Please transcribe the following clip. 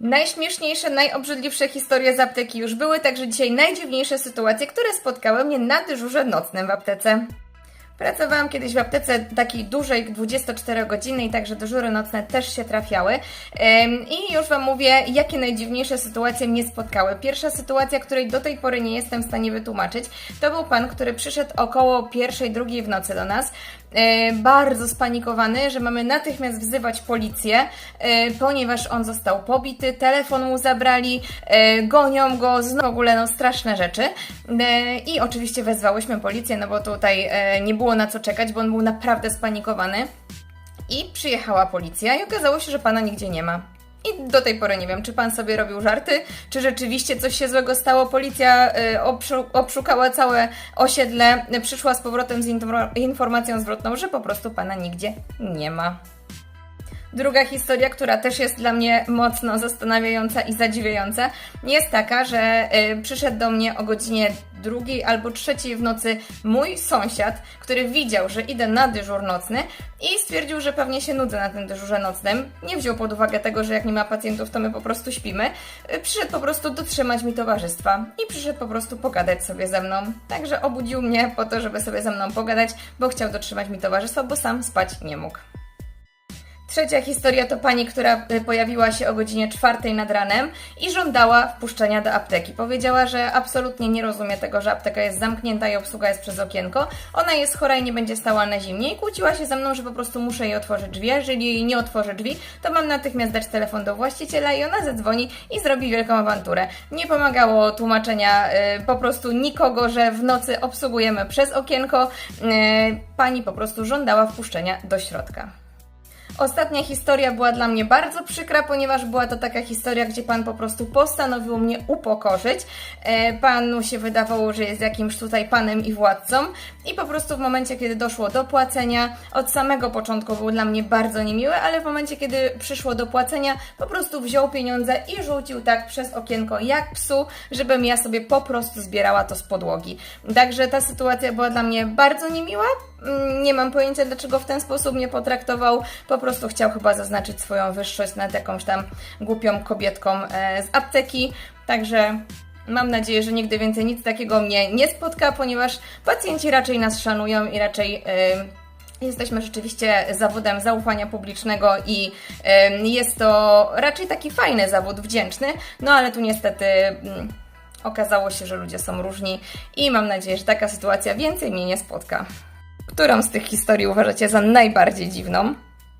Najśmieszniejsze, najobrzydliwsze historie z apteki już były, także dzisiaj najdziwniejsze sytuacje, które spotkały mnie na dyżurze nocnym w aptece. Pracowałam kiedyś w aptece takiej dużej, 24-godzinnej, także dyżury nocne też się trafiały. I już Wam mówię, jakie najdziwniejsze sytuacje mnie spotkały. Pierwsza sytuacja, której do tej pory nie jestem w stanie wytłumaczyć, to był pan, który przyszedł około pierwszej, drugiej w nocy do nas. E, Bardzo spanikowany, że mamy natychmiast wzywać policję, e, ponieważ on został pobity, telefon mu zabrali, e, gonią go, z- w ogóle no straszne rzeczy. I oczywiście wezwałyśmy policję, no bo tutaj nie było na co czekać, bo on był naprawdę spanikowany. I przyjechała policja i okazało się, że pana nigdzie nie ma. I do tej pory nie wiem, czy pan sobie robił żarty, czy rzeczywiście coś się złego stało. Policja y, obszu- obszukała całe osiedle, przyszła z powrotem z infor- informacją zwrotną, że po prostu pana nigdzie nie ma. Druga historia, która też jest dla mnie mocno zastanawiająca i zadziwiająca, jest taka, że y, przyszedł do mnie o godzinie drugiej albo trzeciej w nocy mój sąsiad, który widział, że idę na dyżur nocny i stwierdził, że pewnie się nudzę na tym dyżurze nocnym. Nie wziął pod uwagę tego, że jak nie ma pacjentów, to my po prostu śpimy. Y, Przyszedł po prostu dotrzymać mi towarzystwa i przyszedł po prostu pogadać sobie ze mną. Także obudził mnie po to, żeby sobie ze mną pogadać, bo chciał dotrzymać mi towarzystwa, bo sam spać nie mógł. Trzecia historia to pani, która y, pojawiła się o godzinie czwartej nad ranem i żądała wpuszczenia do apteki. Powiedziała, że absolutnie nie rozumie tego, że apteka jest zamknięta i obsługa jest przez okienko. Ona jest chora i nie będzie stała na zimnie i kłóciła się ze mną, że po prostu muszę jej otworzyć drzwi. Jeżeli jej nie otworzę drzwi, to mam natychmiast dać telefon do właściciela i ona zadzwoni i zrobi wielką awanturę. Nie pomagało tłumaczenia y, po prostu nikogo, że w nocy obsługujemy przez okienko. Y, pani po prostu żądała wpuszczenia do środka. Ostatnia historia była dla mnie bardzo przykra, ponieważ była to taka historia, gdzie pan po prostu postanowił mnie upokorzyć. E, Panu się wydawało, że jest jakimś tutaj panem i władcą, i po prostu w momencie, kiedy doszło do płacenia, od samego początku był dla mnie bardzo niemiły, ale w momencie, kiedy przyszło do płacenia, po prostu wziął pieniądze i rzucił tak przez okienko jak psu, żebym ja sobie po prostu zbierała to z podłogi. Także ta sytuacja była dla mnie bardzo niemiła. Mm, Nie mam pojęcia, dlaczego w ten sposób mnie potraktował. Po prostu chciał chyba zaznaczyć swoją wyższość nad jakąś tam głupią kobietką e, z apteki. Także mam nadzieję, że nigdy więcej nic takiego mnie nie spotka, ponieważ pacjenci raczej nas szanują i raczej. e, Jesteśmy rzeczywiście zawodem zaufania publicznego i jest to raczej taki fajny zawód, wdzięczny, no ale tu niestety mm, okazało się, że ludzie są różni i mam nadzieję, że taka sytuacja więcej mnie nie spotka. Którą z tych historii uważacie za najbardziej dziwną?